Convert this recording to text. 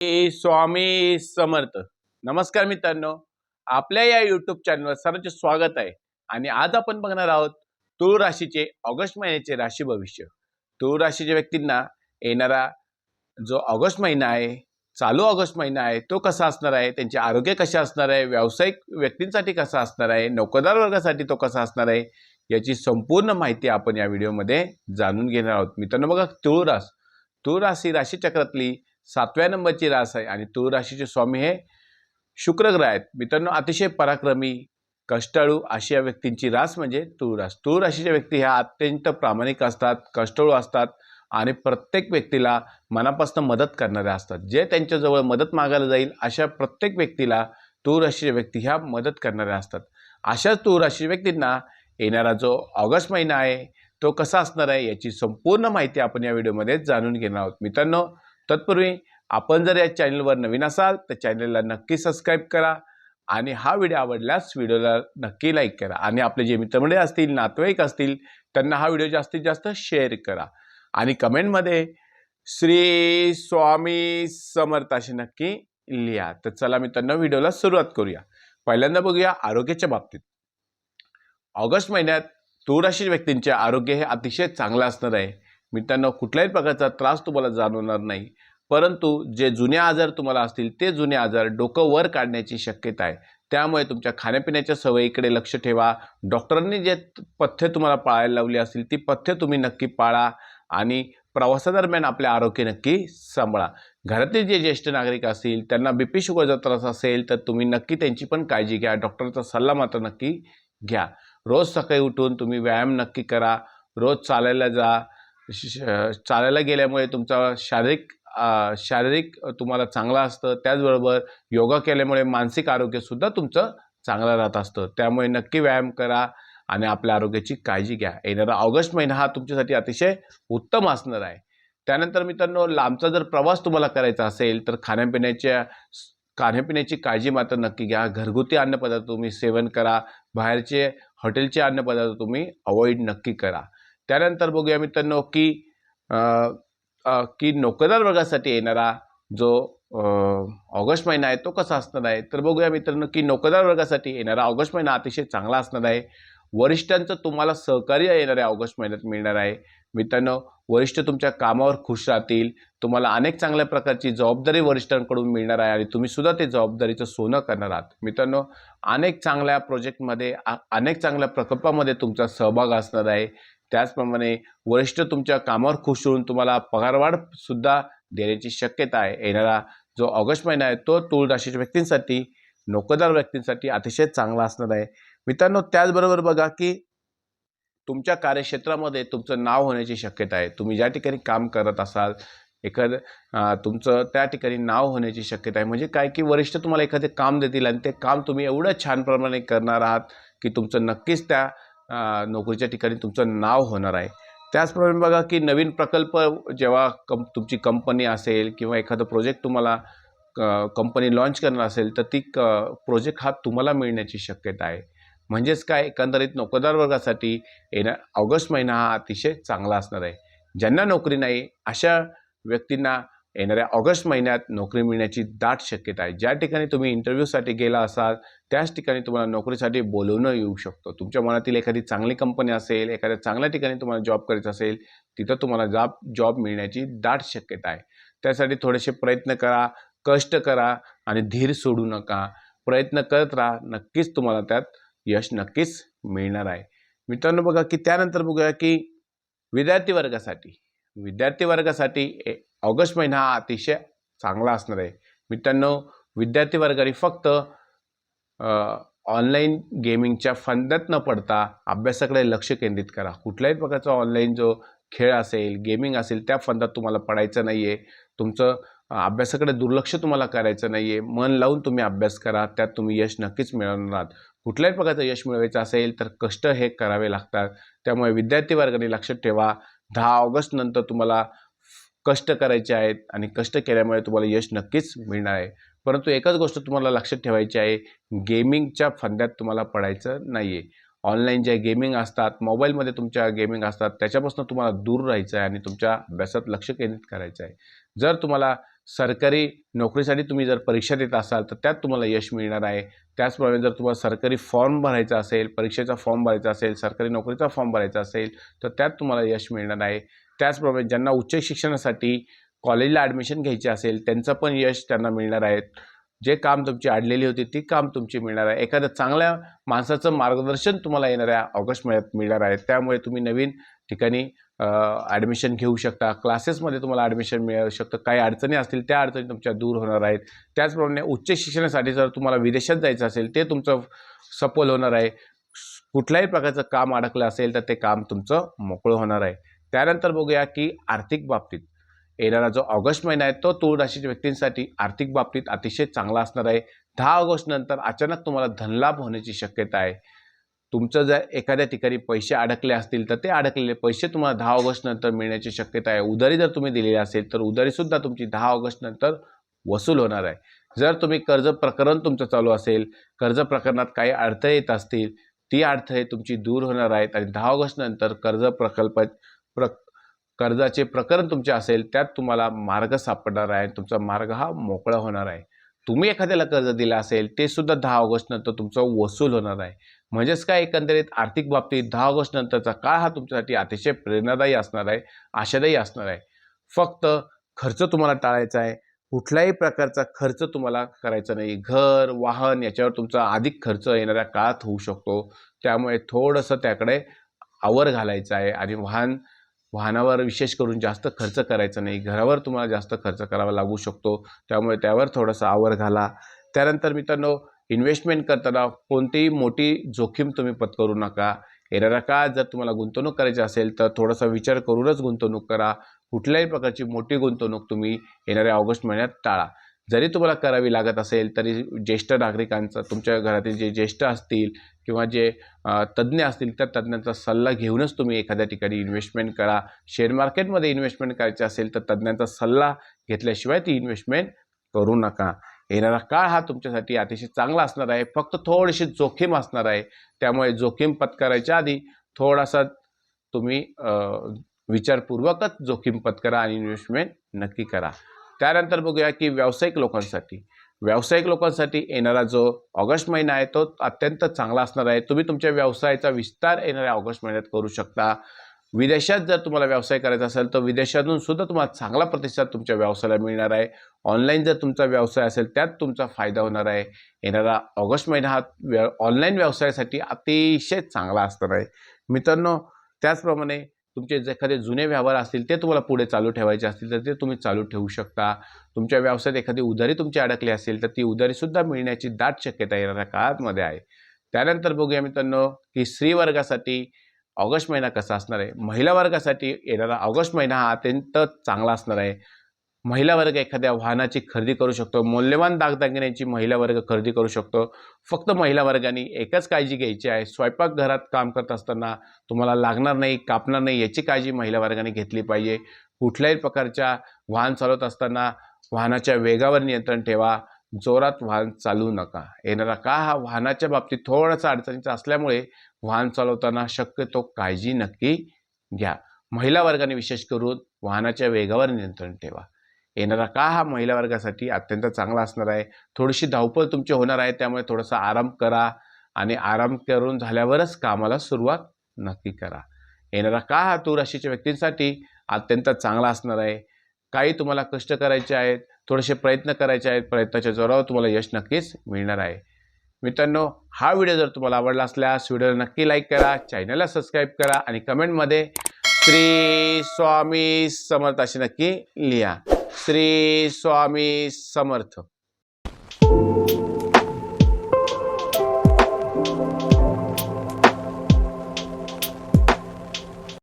स्वामी समर्थ. नमस्कार मित्रांनो. आपल्या या युट्यूब चॅनलवर सर्वांचे स्वागत आहे. आणि आज आपण बघणार आहोत तूळ राशीचे ऑगस्ट महिन्याचे राशी भविष्य. तूळ राशीच्या व्यक्तींना येणारा जो ऑगस्ट महिना आहे चालू ऑगस्ट महिना आहे तो कसा असणार आहे त्यांचे आरोग्य कसे असणार आहे व्यावसायिक व्यक्तींसाठी कसा असणार आहे नोकरदार वर्गासाठी तो कसा असणार आहे याची संपूर्ण माहिती आपण या व्हिडिओमध्ये जाणून घेणार आहोत. मित्रांनो बघा तूळ रास तूळ राशी राशीचक्रातली सातव्या नंबरची रास आहे आणि तुळ राशीचे स्वामी हे शुक्र ग्रह आहेत. मित्रांनो अतिशय पराक्रमी कष्टाळू अशी या व्यक्तींची रास म्हणजे तुळरास. रास राशीच्या व्यक्ती ह्या अत्यंत प्रामाणिक असतात कष्टाळू असतात आणि प्रत्येक व्यक्तीला मनापासून मदत करणाऱ्या असतात. जे त्यांच्याजवळ मदत मागायला जाईल अशा प्रत्येक व्यक्तीला तूळ राशीच्या व्यक्ती ह्या मदत करणाऱ्या असतात. अशाच तूळ राशीच्या व्यक्तींना येणारा जो ऑगस्ट महिना आहे तो कसा असणार आहे याची संपूर्ण माहिती आपण या व्हिडिओमध्ये जाणून घेणार आहोत. मित्रांनो तत्पूर्वी आपण जर या चॅनलवर नवीन असाल तर चॅनलला नक्की सबस्क्राईब करा आणि हा व्हिडिओ आवडल्यास व्हिडिओला नक्की लाईक करा आणि आपले जे मित्रमंडळी असतील नातेवाईक असतील त्यांना हा व्हिडिओ जास्तीत जास्त शेअर करा. आणि कमेंटमध्ये श्री स्वामी समर्थ असे नक्की लिहा. तर चला मित्रांनो व्हिडिओला सुरुवात करूया. पहिल्यांदा बघूया आरोग्याच्या बाबतीत. ऑगस्ट महिन्यात तूराशी व्यक्तींचे आरोग्य हे अतिशय चांगलं असणार आहे. मित्रांनो कुठल्याही प्रकारचा त्रास तुम्हाला जाणवणार नाही. परंतु जे जुने आजार तुम्हाला असतील ते जुने आजार डोकं वर काढण्याची शक्यता आहे. त्यामुळे तुमच्या खाण्यापिण्याच्या सवयीकडे लक्ष ठेवा. डॉक्टरांनी जे पथ्य तुम्हाला पाळायला लावली असतील ती पथ्य तुम्ही नक्की पाळा आणि प्रवासादरम्यान आपले आरोग्य नक्की सांभाळा. घरातील जे ज्येष्ठ नागरिक असतील त्यांना बी पी शुगरचा त्रास असेल तर तुम्ही नक्की त्यांची पण काळजी घ्या. डॉक्टरचा सल्ला मात्र नक्की घ्या. रोज सकाळी उठून तुम्ही व्यायाम नक्की करा. रोज चालायला जा. चालायला गेल्यामुळे तुमचा शारीरिक शारीरिक तुम्हाला चांगलं असतं. त्याचबरोबर योगा केल्यामुळे मानसिक आरोग्यसुद्धा तुमचं चांगलं राहत असतं. त्यामुळे नक्की व्यायाम करा आणि आपल्या आरोग्याची काळजी घ्या. येणारा ऑगस्ट महिना हा तुमच्यासाठी अतिशय उत्तम असणार आहे. त्यानंतर मित्रांनो लांबचा जर प्रवास तुम्हाला करायचा असेल तर खाण्यापिण्याच्या खाण्यापिण्याची काळजी मात्र नक्की घ्या. घरगुती अन्नपदार्थ तुम्ही सेवन करा. बाहेरचे हॉटेलचे अन्नपदार्थ तुम्ही अवॉइड नक्की करा. त्यानंतर बघूया मित्रांनो की की नोकरदार वर्गासाठी येणारा जो ऑगस्ट महिना आहे तो कसा असणार आहे? तर बघूया मित्रांनो की नोकरदार वर्गासाठी येणारा ऑगस्ट महिना अतिशय चांगला असणार आहे. वरिष्ठांचं तुम्हाला सहकार्य येणाऱ्या ऑगस्ट महिन्यात मिळणार आहे. मित्रांनो वरिष्ठ तुमच्या कामावर खुश राहतील. तुम्हाला अनेक चांगल्या प्रकारची जबाबदारी वरिष्ठांकडून मिळणार आहे आणि तुम्ही सुद्धा ते जबाबदारीचं सोनं करणार आहात. मित्रांनो अनेक चांगल्या प्रोजेक्टमध्ये आ- अनेक चांगल्या प्रकल्पामध्ये तुमचा सहभाग असणार आहे. त्याचप्रमाणे वरिष्ठ तुमच्या कामावर खुश होऊन तुम्हाला पगारवाढ सुद्धा देण्याची शक्यता आहे. येणारा जो ऑगस्ट महिना आहे तो तूळ राशीच्या व्यक्तींसाठी नोकरदार व्यक्तींसाठी अतिशय चांगला असणार आहे. मित्रांनो त्याचबरोबर बघा की तुमच्या कार्यक्षेत्रामध्ये तुमचं नाव होण्याची शक्यता आहे. तुम्ही ज्या ठिकाणी काम करत असाल एखादं तुमचं त्या ठिकाणी नाव होण्याची शक्यता आहे. म्हणजे काय की वरिष्ठ तुम्हाला एखादे काम देतील आणि ते काम तुम्ही एवढं छान प्रमाणे करणार आहात की तुमचं नक्कीच त्या नोकरीच्या ठिकाणी तुमचं नाव होणार आहे. त्याचप्रमाणे बघा की नवीन प्रकल्प जेव्हा कं तुमची कंपनी असेल किंवा एखादं प्रोजेक्ट तुम्हाला कंपनी लॉन्च करणार असेल तर ती क प्रोजेक्ट हा तुम्हाला मिळण्याची शक्यता आहे. म्हणजेच काय? एकंदरीत नोकरदार वर्गासाठी येणा ऑगस्ट महिना हा अतिशय चांगला असणार आहे. ज्यांना नोकरी नाही अशा व्यक्तींना येणाऱ्या ऑगस्ट महिन्यात नोकरी मिळण्याची दाट शक्यता आहे. ज्या ठिकाणी तुम्ही इंटरव्ह्यूसाठी गेला असाल त्याच ठिकाणी तुम्हाला नोकरीसाठी बोलवणं येऊ शकतं. तुमच्या मनातील एखादी चांगली कंपनी असेल एखाद्या चांगल्या ठिकाणी तुम्हाला जॉब करायचा असेल तिथं तुम्हाला जॉब जॉब मिळण्याची दाट शक्यता आहे. त्यासाठी थोडेसे प्रयत्न करा कष्ट करा आणि धीर सोडू नका. प्रयत्न करत राहा नक्कीच तुम्हाला त्यात यश नक्कीच मिळणार आहे. मित्रांनो बघा की त्यानंतर बघूया की विद्यार्थी वर्गासाठी विद्यार्थी वर्गासाठी ए- ऑगस्ट महिना हा अतिशय चांगला असणार आहे. मित्रांनो विद्यार्थी वर्गाने फक्त ऑनलाईन गेमिंगच्या फंदात न पडता अभ्यासाकडे लक्ष केंद्रित करा. कुठल्याही प्रकारचा ऑनलाईन जो खेळ असेल गेमिंग असेल त्या फंदात तुम्हाला पडायचं नाही आहे तुमचं अभ्यासाकडे दुर्लक्ष तुम्हाला करायचं नाही आहे मन लावून तुम्ही अभ्यास करा त्यात तुम्ही यश नक्कीच मिळवणार आहात. कुठल्याही प्रकारचं यश मिळवायचं असेल तर कष्ट हे करावे लागतात. त्यामुळे विद्यार्थी वर्गाने लक्षात ठेवा दहा ऑगस्ट नंतर तुम्हाला कष्ट करायचे आहेत आणि कष्ट केल्यामुळे तुम्हाला यश नक्कीच मिळणार आहे. परंतु एकच गोष्ट तुम्हाला लक्षात ठेवायची आहे गेमिंगच्या फंद्यात तुम्हाला पडायचं नाही आहे ऑनलाईन ज्या गेमिंग असतात मोबाईलमध्ये तुमच्या गेमिंग असतात त्याच्यापासून तुम्हाला दूर राहायचं आहे आणि तुमच्या अभ्यासात लक्ष केंद्रित करायचं आहे. जर तुम्हाला सरकारी नोकरीसाठी तुम्ही जर परीक्षा देत असाल तर त्यात तुम्हाला यश मिळणार आहे. त्याचप्रमाणे जर तुम्हाला सरकारी फॉर्म भरायचा असेल परीक्षेचा फॉर्म भरायचा असेल सरकारी नोकरीचा फॉर्म भरायचा असेल तर त्यात तुम्हाला यश मिळणार आहे. त्याचप्रमाणे ज्यांना उच्च शिक्षणासाठी कॉलेजला ॲडमिशन घ्यायचे असेल त्यांचं पण यश त्यांना मिळणार आहे. जे काम तुमची अडलेली होती ती काम तुमची मिळणार आहे. एखाद्या चांगल्या माणसाचं मार्गदर्शन तुम्हाला येणाऱ्या ऑगस्ट महिन्यात मिळणार आहे. त्यामुळे तुम्ही नवीन ठिकाणी ॲडमिशन घेऊ शकता. क्लासेसमध्ये तुम्हाला ॲडमिशन मिळू शकतं. काही अडचणी असतील त्या अडचणी तुमच्या दूर होणार आहेत. त्याचप्रमाणे उच्च शिक्षणासाठी जर तुम्हाला विदेशात जायचं असेल ते तुमचं सफल होणार आहे. कुठल्याही प्रकारचं काम अडकलं असेल तर ते काम तुमचं मोकळं होणार आहे. त्यानंतर बघूया की आर्थिक बाबतीत. येणारा जो ऑगस्ट महिना आहे तो तूळ राशीच्या व्यक्तींसाठी आर्थिक बाबतीत अतिशय चांगला असणार आहे. दहा ऑगस्ट नंतर अचानक तुम्हाला धनलाभ होण्याची शक्यता आहे. तुमचं जर एखाद्या ठिकाणी पैसे अडकले असतील तर ते अडकलेले पैसे तुम्हाला दहा ऑगस्ट नंतर मिळण्याची शक्यता आहे. उधारी जर तुम्ही दिलेली असेल तर उधारीसुद्धा तुमची दहा ऑगस्ट नंतर वसूल होणार आहे. जर तुम्ही कर्ज प्रकरण तुमचं चालू असेल कर्ज प्रकरणात काही अडथळे येत असतील ती अडथळे तुमची दूर होणार आहेत आणि दहा ऑगस्ट नंतर कर्ज प्रकल्प प्र कर्जाचे प्रकरण तुमचे असेल त्यात तुम्हाला मार्ग सापडणार आहे. तुमचा मार्ग हा मोकळा होणार आहे. तुम्ही एखाद्याला कर्ज दिलं असेल ते सुद्धा दहा ऑगस्ट नंतर तुमचं वसूल होणार आहे. म्हणजेच काय? एकंदरीत आर्थिक बाबतीत दहा ऑगस्ट नंतरचा काळ हा तुमच्यासाठी अतिशय प्रेरणादायी असणार आहे आशादायी असणार आहे. फक्त खर्च तुम्हाला टाळायचा आहे. कुठल्याही प्रकारचा खर्च तुम्हाला करायचा नाही. घर वाहन याच्यावर तुमचा अधिक खर्च येणाऱ्या काळात होऊ शकतो. त्यामुळे थोडंसं त्याकडे आवर घालायचं आहे. आणि वाहन वाहनावर विशेष करून जास्त खर्च करायचा नाही. घरावर तुम्हाला जास्त खर्च करावा लागू शकतो. त्यामुळे त्यावर थोडासा आवर घाला. त्यानंतर मित्रांनो इन्व्हेस्टमेंट करताना कोणतीही मोठी जोखीम तुम्ही पत्करू नका. येणाऱ्या काळात जर तुम्हाला गुंतवणूक करायची असेल तर थोडासा विचार करूनच गुंतवणूक करा. कुठल्याही प्रकारची मोठी गुंतवणूक तुम्ही येणाऱ्या ऑगस्ट महिन्यात टाळा. जरी तुम्हाला करावी लागत असेल तरी ज्येष्ठ नागरिकांचा तुमच्या घरातील जे ज्येष्ठ असतील किंवा जे तज्ज्ञ असतील त्या तज्ज्ञांचा सल्ला घेऊनच तुम्ही एखाद्या ठिकाणी इन्व्हेस्टमेंट करा. शेअर मार्केटमध्ये इन्व्हेस्टमेंट करायची असेल तर तज्ज्ञांचा सल्ला घेतल्याशिवाय ती इन्व्हेस्टमेंट करू नका. येणारा काळ हा तुमच्यासाठी अतिशय चांगला असणार आहे. फक्त थोडीशी जोखीम असणार आहे. त्यामुळे जोखीम पत्करायच्या आधी थोडासा तुम्ही विचारपूर्वकच जोखीम पत्करा आणि इन्व्हेस्टमेंट नक्की करा. त्यानंतर बघूया की व्यावसायिक लोकांसाठी. व्यावसायिक लोकांसाठी येणारा जो ऑगस्ट महिना आहे तो अत्यंत चांगला असणार आहे. तुम्ही तुमच्या व्यवसायाचा विस्तार येणाऱ्या ऑगस्ट महिन्यात करू शकता. विदेशात जर तुम्हाला व्यवसाय करायचा असेल तर विदेशातून सुद्धा तुम्हाला चांगला प्रतिसाद तुमच्या व्यवसायाला मिळणार आहे. ऑनलाईन जर तुमचा व्यवसाय असेल त्यात तुमचा फायदा होणार आहे. येणारा ऑगस्ट महिना हा व्य ऑनलाईन व्यवसायासाठी अतिशय चांगला असणार आहे. मित्रांनो त्याचप्रमाणे तुमचे जे एखादे जुने व्यवहार असतील ते तुम्हाला पुढे चालू ठेवायचे असतील तर ते तुम्ही चालू ठेवू शकता. तुमच्या व्यवसायात एखादी उधारी तुमची अडकली असेल तर ती उधारीसुद्धा मिळण्याची दाट शक्यता येणाऱ्या काळामध्ये आहे. त्यानंतर बघूया मित्रांनो की स्त्रीवर्गासाठी ऑगस्ट महिना कसा असणार आहे? महिला वर्गासाठी येणारा ऑगस्ट महिना हा अत्यंत चांगला असणार आहे. महिला वर्ग एखाद्या वाहनाची खरेदी करू शकतो मौल्यवान दागदागिन्यांची महिला वर्ग खरेदी करू शकतो. फक्त महिला वर्गाने एकच काळजी घ्यायची आहे स्वयंपाकघरात काम करत असताना तुम्हाला लागणार नाही कापणार नाही याची काळजी महिला वर्गाने घेतली पाहिजे. कुठल्याही प्रकारच्या वाहन चालवत असताना वाहनाच्या वेगावर नियंत्रण ठेवा जोरात वाहन चालवू नका. येणारा का हा वाहनाच्या बाबतीत थोडासा अडचणीचा असल्यामुळे वाहन चालवताना शक्यतो काळजी नक्की घ्या. महिला वर्गाने विशेष करून वाहनाच्या वेगावर नियंत्रण ठेवा. येणारा का हा महिला वर्गासाठी अत्यंत चांगला असणार आहे? थोडीशी धावपळ तुमची होणार आहे त्यामुळे थोडासा आराम करा आणि आराम करून झाल्यावरच कामाला सुरुवात नक्की करा. येणारा का हा तूर राशीच्या व्यक्तींसाठी अत्यंत चांगला असणार आहे? काही तुम्हाला कष्ट करायचे आहेत थोडेसे प्रयत्न करायचे आहेत प्रयत्नाच्या जोरावर तुम्हाला यश नक्कीच मिळणार आहे. मित्रांनो हा व्हिडिओ जर तुम्हाला आवडला असल्यास व्हिडिओला नक्की लाईक करा चॅनलला सबस्क्राईब करा आणि कमेंटमध्ये श्री स्वामी समर्थ असे नक्की लिहा. श्री स्वामी समर्थ.